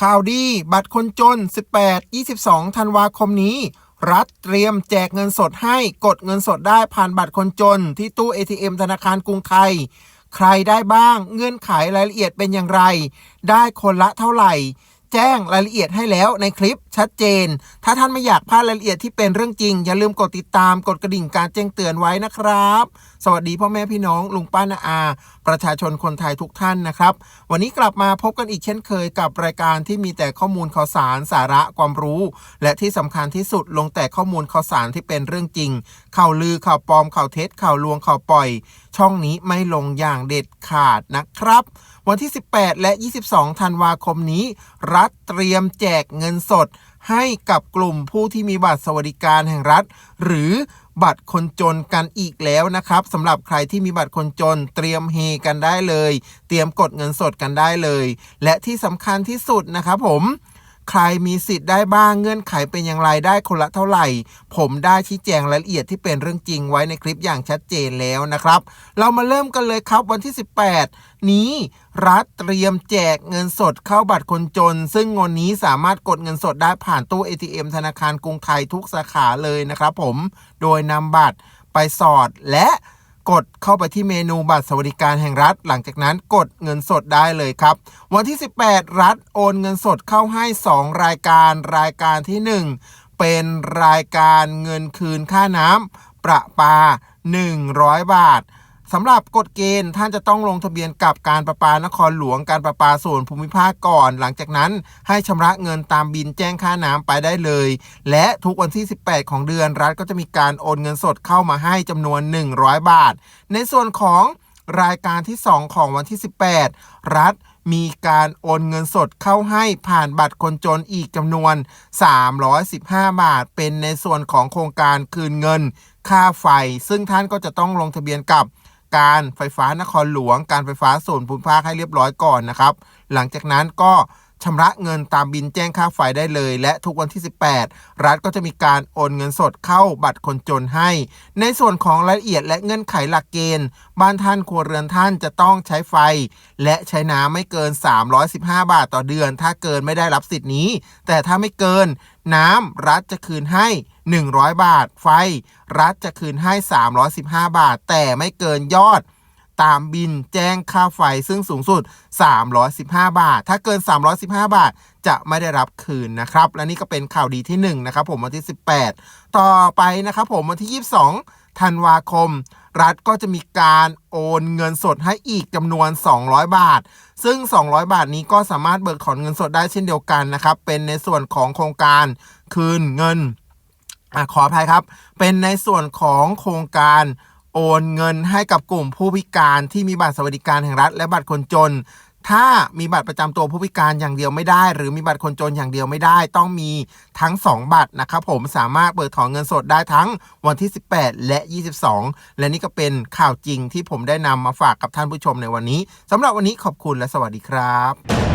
ข่าวดีบัตรคนจน 18-22 ธันวาคมนี้ รัฐเตรียมแจกเงินสดให้กดเงินสดได้ผ่านบัตรคนจน ที่ตู้ ATM ธนาคารกรุงไทย ใครได้บ้างเงื่อนไขรายละเอียดเป็นอย่างไร ได้คนละเท่าไหร่ แจ้งรายละเอียดให้แล้วในคลิปชัดเจน ถ้าท่านไม่อยากพลาดรายละเอียดที่เป็นเรื่องจริง อย่าลืมกดติดตามกดกระดิ่งการแจ้งเตือนไว้นะครับ สวัสดีพ่อแม่พี่น้องลุงป้านาอา ประชาชนคนไทยทุกท่านนะครับ วันนี้กลับมาพบกันอีกเช่นเคยกับรายการที่มีแต่ข้อมูลข่าวสารสาระความรู้ และที่สำคัญที่สุดลงแต่ข้อมูลข่าวสารที่เป็นเรื่องจริง ข่าวลือข่าวปลอมข่าวเท็จข่าวลวงข่าวปล่อย ช่องนี้ไม่ลงอย่างเด็ดขาดนะครับ วันที่ 18 และ 22 ธันวาคมนี้ รัฐเตรียมแจกเงินสด ให้กับกลุ่มผู้ที่มีบัตรสวัสดิการแห่งรัฐ หรือบัตรคนจนกันอีกแล้วนะครับสำหรับใครที่มีบัตรคนจนเตรียมเฮกันได้เลย เตรียมกดเงินสดกันได้เลย และที่สำคัญที่สุดนะครับผม ใครมีสิทธิ์ได้บ้างเงื่อนไขเป็นอย่างไรได้คนละเท่าไหร่ ผมได้ชี้แจงรายละเอียดที่เป็นเรื่องจริงไว้ในคลิปอย่างชัดเจนแล้วนะครับ เรามาเริ่มกันเลยครับวันที่ 18 นี้รัฐเตรียมแจกเงินสดเข้าบัตรคนจน ซึ่งเงินนี้สามารถกดเงินสดได้ผ่านตู้ ATM ธนาคารกรุงไทยทุกสาขาเลยนะครับผมโดยนำบัตรไปสอดและ กดเข้าไปที่เมนูบัตรสวัสดิการแห่งรัฐ หลังจากนั้นกดเงินสดได้เลยครับ วันที่ 18 รัฐโอนเงินสดเข้าให้ 2 รายการรายการที่ 1 เป็นรายการเงินคืนค่าน้ำประปา 100 บาท สำหรับกฎเกณฑ์ท่านจะต้องลงทะเบียนกับการประปานครหลวงการประปาส่วนภูมิภาคก่อน หลังจากนั้นให้ชำระเงินตามบินแจ้งค่าน้ำไปได้เลย และทุกวันที่ 18 ของเดือนรัฐก็จะมีการโอนเงินสดเข้ามาให้จำนวน 100 บาท ในส่วนของรายการที่ 2 ของวันที่ 18 รัฐมีการโอนเงินสดเข้าให้ผ่านบัตรคนจนอีกจำนวน 315 บาท เป็นในส่วนของโครงการคืนเงิน ค่าไฟ ซึ่งท่านก็จะต้องลงทะเบียนกับ การไฟฟ้านครหลวง การไฟฟ้าส่วนภูมิภาคให้เรียบร้อยก่อนนะครับ หลังจากนั้นก็ ชำระเงินตามบินแจ้งค่าไฟได้เลย และทุกวันที่ 18 รัฐก็จะมีการโอนเงินสดเข้าบัตรคนจนให้ ในส่วนของรายละเอียดและเงื่อนไขหลักเกณฑ์ บ้านท่านครัวเรือนท่านจะต้องใช้ไฟ และใช้น้ำไม่เกิน 315 บาทต่อเดือน ถ้าเกินไม่ได้รับสิทธิ์นี้ แต่ถ้าไม่เกิน น้ำรัฐจะคืนให้ 100 บาท ไฟ รัฐจะคืนให้ 315 บาท แต่ไม่เกินยอด ตามบินแจ้งค่าไฟซึ่งสูงสุด 315 บาท ถ้าเกิน 315 บาท จะไม่ได้รับคืนนะครับ และนี่ก็เป็นข่าวดีที่1นะครับผมวันที่ 18 ต่อไปนะครับผมวันที่ 22 ธันวาคม รัฐก็จะมีการโอนเงินสดให้อีกจำนวน 200 บาท ซึ่ง 200 บาทนี้ก็สามารถเบิกถอนเงินสดได้เช่นเดียวกันนะครับ เป็นในส่วนของโครงการคืนเงินอขออภัยครับ เป็นในส่วนของโครงการ โอนเงินให้กับกลุ่มผู้พิการที่มีบัตรสวัสดิการแห่งรัฐ และบัตรคนจน ถ้ามีบัตรประจำตัวผู้พิการอย่างเดียวไม่ได้ หรือมีบัตรคนจนอย่างเดียวไม่ได้ ต้องมีทั้ง 2 บัตรนะครับผมสามารถเปิดถอนเงินสดได้ทั้งวันที่ 18 และ 22 และนี่ก็เป็นข่าวจริงที่ผมได้นำมาฝากกับท่านผู้ชมในวันนี้สำหรับวันนี้ขอบคุณและสวัสดีครับ